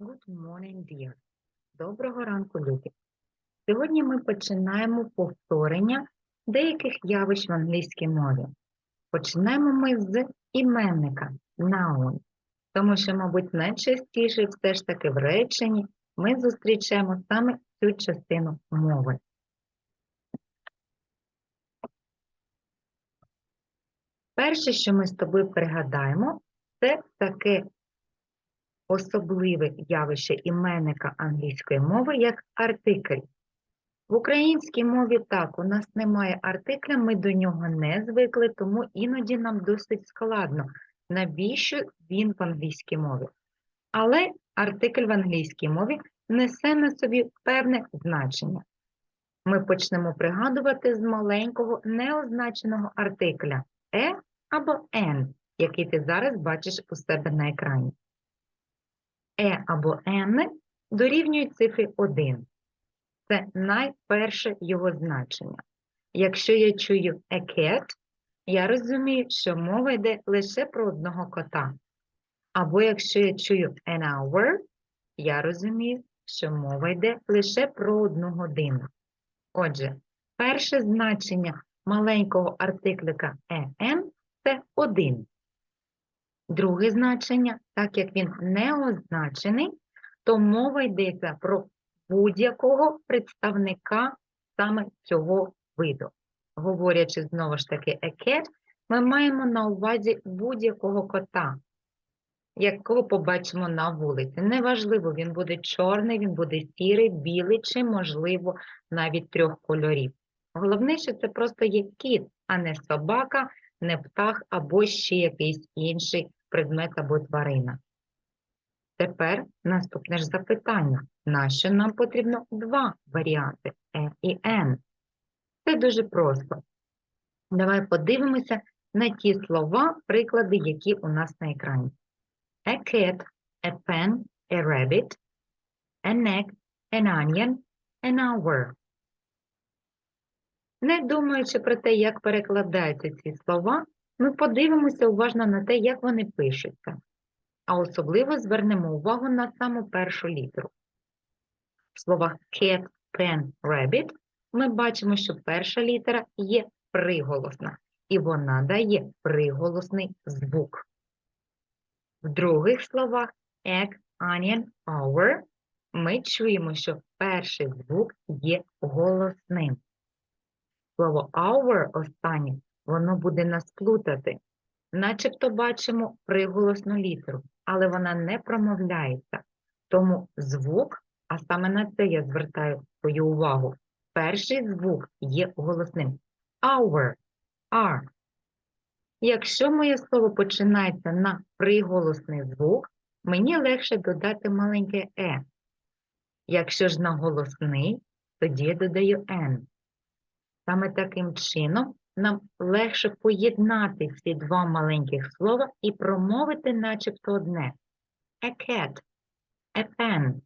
Good morning, dear. Доброго ранку, любі. Сьогодні ми починаємо повторення деяких явищ в англійській мові. Починаємо ми з іменника noun, тому що, мабуть, найчастіше все ж таки в реченні ми зустрічаємо саме цю частину мови. Перше, що ми з тобою пригадаємо, це таке особливе явище іменника англійської мови як артикль. В українській мові так, у нас немає артикля, ми до нього не звикли, тому іноді нам досить складно, навіщо він в англійській мові. Але артикль в англійській мові несе на собі певне значення. Ми почнемо пригадувати з маленького неозначеного артикля е або n, який ти зараз бачиш у себе на екрані. Е або N дорівнюють цифрі 1. Це найперше його значення. Якщо я чую a cat, я розумію, що мова йде лише про одного кота. Або якщо я чую an hour, я розумію, що мова йде лише про одну годину. Отже, перше значення маленького артиклика en – це 1. Друге значення, так як він не означений, то мова йдеться про будь-якого представника саме цього виду. Говорячи знову ж таки cat, ми маємо на увазі будь-якого кота, якого побачимо на вулиці. Неважливо, він буде чорний, він буде сірий, білий чи, можливо, навіть трьох кольорів. Головне, що це просто є кіт, а не собака, не птах або ще якийсь інший предмет або тварина. Тепер наступне ж запитання. Нащо нам потрібно два варіанти Е і Н? Це дуже просто. Давай подивимося на ті слова, приклади, які у нас на екрані. A cat, a pen, a rabbit, an egg, an onion, an hour. Не думаючи про те, як перекладаються ці слова, ми подивимося уважно на те, як вони пишуться, а особливо звернемо увагу на саму першу літеру. В словах cat, pen, rabbit ми бачимо, що перша літера є приголосна, і вона дає приголосний звук. В других словах egg, onion, hour ми чуємо, що перший звук є голосним. Слово hour останнє воно буде нас плутати. Начебто бачимо приголосну літеру, але вона не промовляється. Тому звук, а саме на це я звертаю свою увагу, перший звук є голосним. Hour, are. Якщо моє слово починається на приголосний звук, мені легше додати маленьке е. Якщо ж на голосний, тоді я додаю n. Саме таким чином нам легше поєднати ці два маленьких слова і промовити начебто одне. A cat, a pen,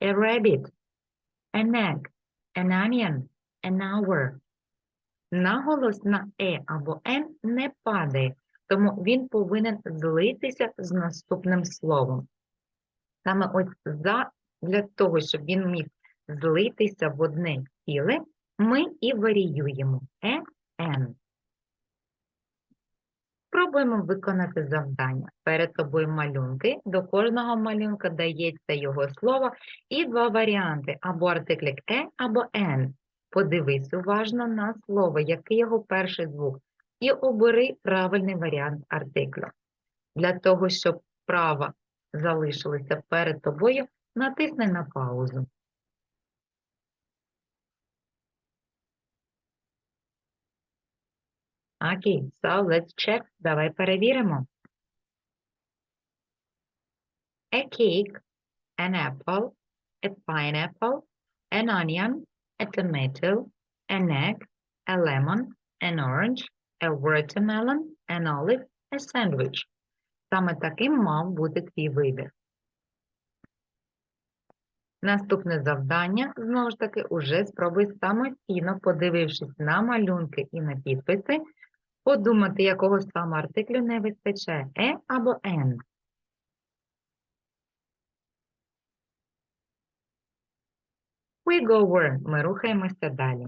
a rabbit, an egg, an onion, an hour. Наголос на е або н не падає, тому він повинен злитися з наступним словом. Саме ось за, для того, щоб він міг злитися в одне ціле, ми і варіюємо е, н. Спробуємо виконати завдання. Перед тобою малюнки. До кожного малюнка дається його слово і два варіанти або артиклік е, або н. Подивись уважно на слово, який його перший звук, і обери правильний варіант артиклю. Для того, щоб права залишилися перед тобою, натисни на паузу. Окей, so let's check. Давай перевіримо. A cake, an apple, a pineapple, an onion, a tomato, an egg, a lemon, an orange, a watermelon, an olive, a sandwich. Саме таким мав бути твій вибір. Наступне завдання, знову ж таки, уже спробуй самостійно, подивившись на малюнки і на підписи, подумати, якого саме артиклю не вистачає е або н. We go were. Ми рухаємося далі.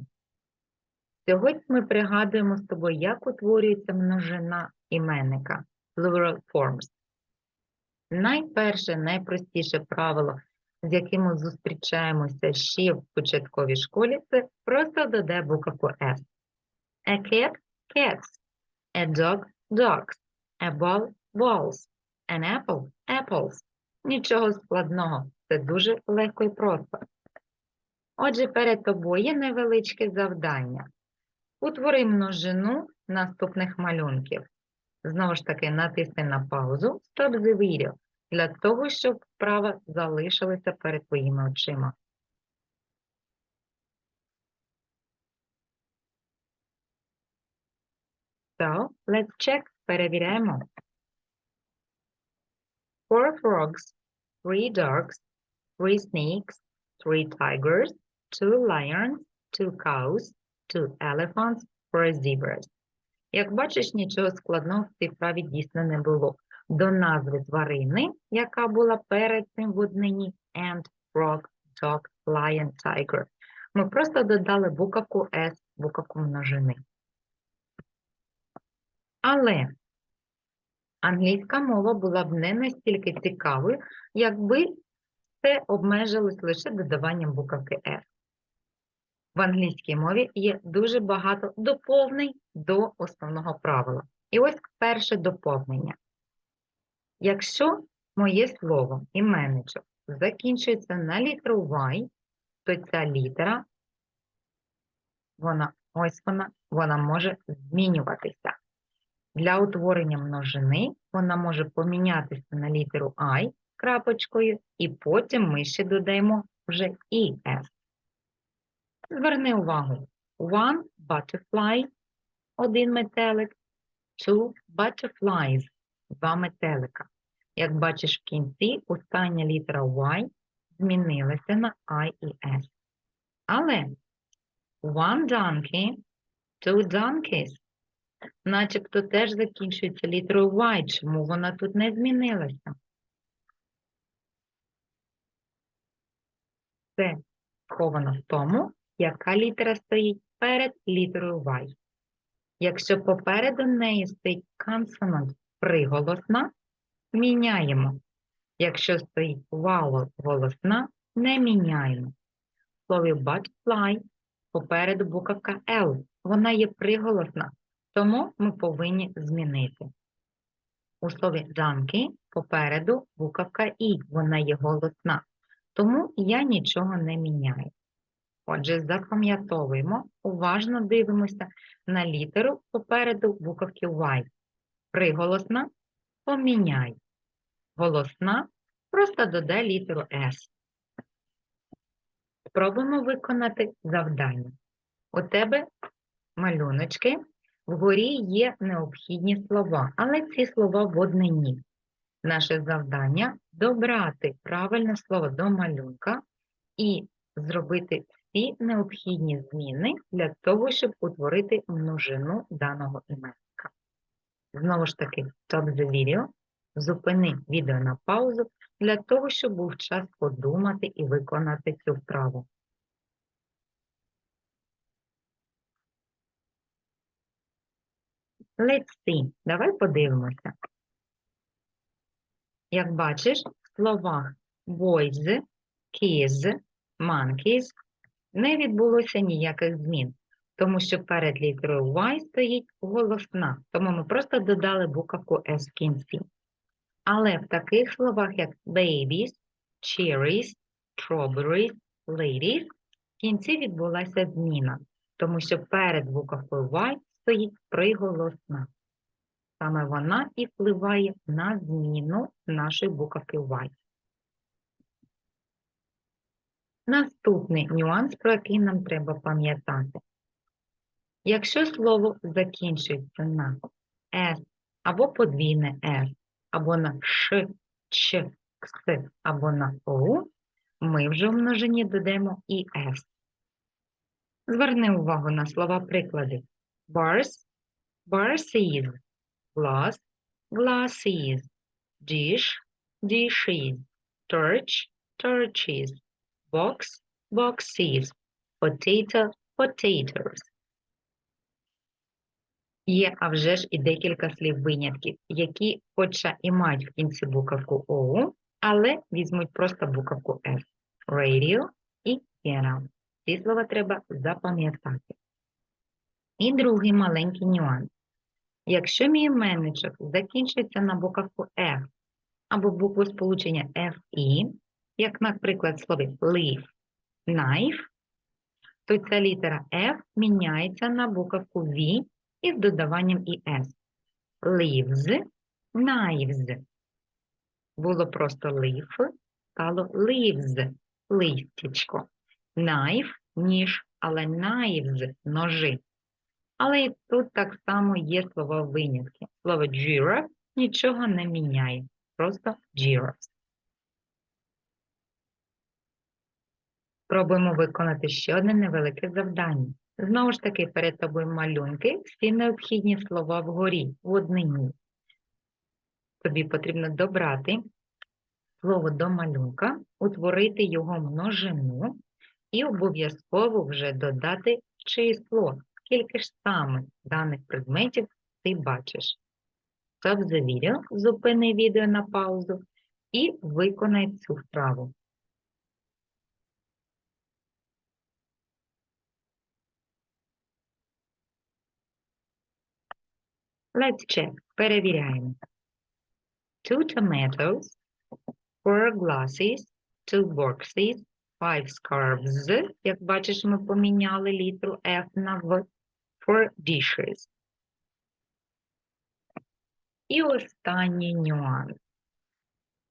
Сьогодні ми пригадуємо з тобою, як утворюється множина іменника plural forms. Найперше, найпростіше правило, з яким ми зустрічаємося ще в початковій школі, це просто додай буковку S. A cat – cats. A dog – dogs. A ball – balls. An apple – apples. Нічого складного, це дуже легко і просто. Отже, перед тобою є невеличке завдання. Утвори множину наступних малюнків. Знову ж таки, натисни на паузу Stop the video для того, щоб вправа залишилася перед твоїми очима. So, let's check. Перевіряємо. Four frogs, three dogs, three snakes, three tigers, two lions, two cows, two elephants, four zebras. Як бачиш, нічого складного в цій вправі дійсно не було. До назви тварини, яка була перед цим в однині ant, frog, dog, lion, tiger. Ми просто додали буковку S, буковку множини. Але англійська мова була б не настільки цікавою, якби це обмежилось лише додаванням буковки S. В англійській мові є дуже багато доповнень до основного правила. І ось перше доповнення. Якщо моє слово іменничок закінчується на літеру Y, то ця літера, вона, ось вона, вона може змінюватися. Для утворення множини вона може помінятися на літеру I крапочкою, і потім ми ще додаємо вже ES. Зверни увагу. One butterfly – один метелик, two butterflies – два метелика. Як бачиш в кінці, остання літера Y змінилася на I і S. Але one donkey, two donkeys начебто теж закінчується літерою Y. Чому вона тут не змінилася? Це сховано в тому, яка літера стоїть перед літерою Y. Якщо попереду неї стоїть consonant приголосна, міняємо. Якщо стоїть vowel голосна, не міняємо. В слові butterfly попереду буковка L. Вона є приголосна, тому ми повинні змінити. У слові donkey попереду буковка І, вона є голосна, тому я нічого не міняю. Отже, запам'ятовуємо, уважно дивимося на літеру попереду буковки Y. Приголосна поміняй. Голосна просто додай літеру S. Спробуємо виконати завдання. У тебе малюночки, вгорі є необхідні слова, але ці слова в однині. Наше завдання добрати правильне слово до малюнка і зробити всі необхідні зміни для того, щоб утворити множину даного іменника. Знову ж таки, stop the video, зупини відео на паузу для того, щоб був час подумати і виконати цю вправу. See. Давай подивимося. Як бачиш, в словах boys, kids, monkeys не відбулося ніяких змін, тому що перед літерою Y стоїть голосна, тому ми просто додали буковку S в кінці. Але в таких словах, як babies, cherries, strawberries, ladies, в кінці відбулася зміна, тому що перед буковкою Y стоїть приголосна. Саме вона і впливає на зміну нашої буковки Y. Наступний нюанс, про який нам треба пам'ятати. Якщо слово закінчується на «с» або подвійне «с», або на «ш», «ч», «кс», або на «у», ми вже в множині додаємо і «с». Зверни увагу на слова приклади. Bars – barses, glass – glasses, dish – dishes, torch – torches, box, boxes, potato, potatoes. Є, а вже ж і декілька слів винятків, які хоча і мають в кінці буковку O, але візьмуть просто буковку F. Radio і piano. Ці слова треба запам'ятати. І другий маленький нюанс. Якщо мій іменничок закінчується на буковку F або букву сполучення FE, як, наприклад, слові leaf, knife, то ця літера F міняється на буковку V із додаванням ES. Leaves, knives. Було просто leaf, стало leaves, листячко. Knife – ніж, але knives – ножи. Але і тут так само є слова винятки. Слово giraffe нічого не міняє, просто giraffes. Спробуємо виконати ще одне невелике завдання. Знову ж таки, перед тобою малюнки, всі необхідні слова вгорі, в однині. Тобі потрібно добрати слово до малюнка, утворити його множину і обов'язково вже додати число, скільки ж саме даних предметів ти бачиш. Stop the video, зупини відео на паузу і виконай цю вправу. Let's check. Перевіряємо. Two tomatoes, four glasses, two boxes, five scarves. Як бачиш, ми поміняли літеру F на В. Four dishes. І останній нюанс.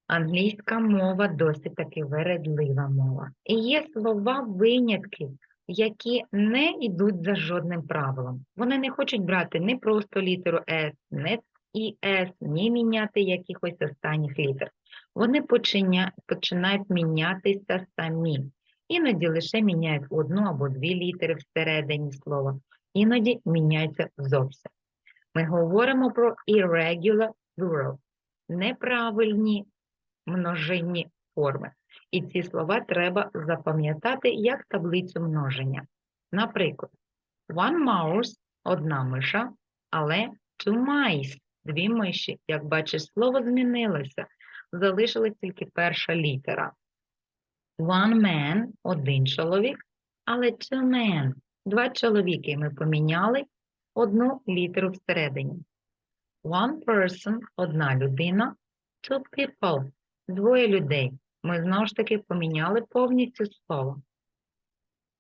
Англійська мова досить таки вередлива мова. І є слова винятки, які не йдуть за жодним правилом. Вони не хочуть брати не просто літеру S, не і S, ні міняти якихось останніх літер. Вони починя... починають мінятися самі. Іноді лише міняють одну або дві літери всередині слова, іноді міняються зовсім. Ми говоримо про irregular plural, неправильні множинні форми. І ці слова треба запам'ятати як таблицю множення. Наприклад, one mouse – одна миша, але two mice – дві миші. Як бачиш, слово змінилося, залишилась тільки перша літера. One man – один чоловік, але two men – два чоловіки. Ми поміняли одну літеру всередині. One person – одна людина, two people – двоє людей. Ми знову ж таки поміняли повністю слово.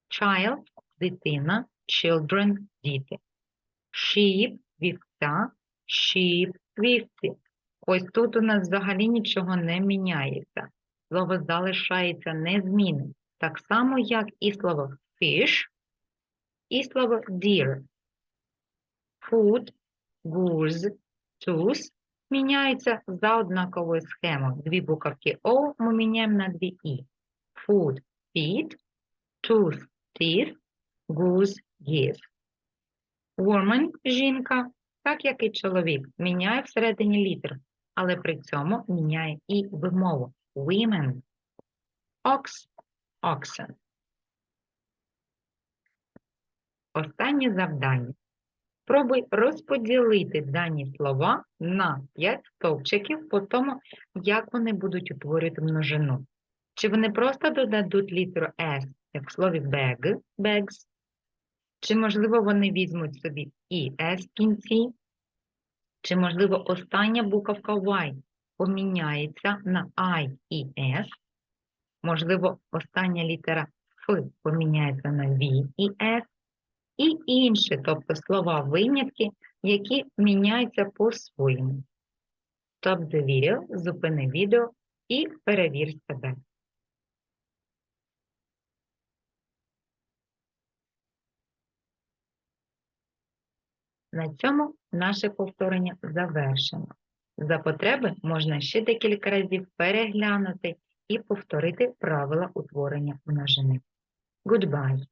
Child – дитина, children – діти. Sheep – вівця, sheep – вівці. Ось тут у нас взагалі нічого не міняється. Слово залишається незмінним. Так само, як і слово fish, і слово deer. Food, goose, tooth міняються за однаковою схемою. Дві буковки O ми міняємо на дві І. Food – feed, tooth – teeth, goose – geese. Woman – жінка, так як і чоловік, міняє всередині літер, але при цьому міняє і вимову. Women – ox – oxen. Останнє завдання. Спробуй розподілити дані слова на 5 стовпчиків по тому, як вони будуть утворювати множину. Чи вони просто додадуть літеру S, як в слові bag, bags, чи, можливо, вони візьмуть собі і S в кінці, чи, можливо, остання буковка Y поміняється на I і S, можливо, остання літера F поміняється на V і S, і інші, тобто слова винятки, які міняються по-своєму. Stop the зупини відео і перевір себе. На цьому наше повторення завершено. За потреби можна ще декілька разів переглянути і повторити правила утворення множини. Goodbye!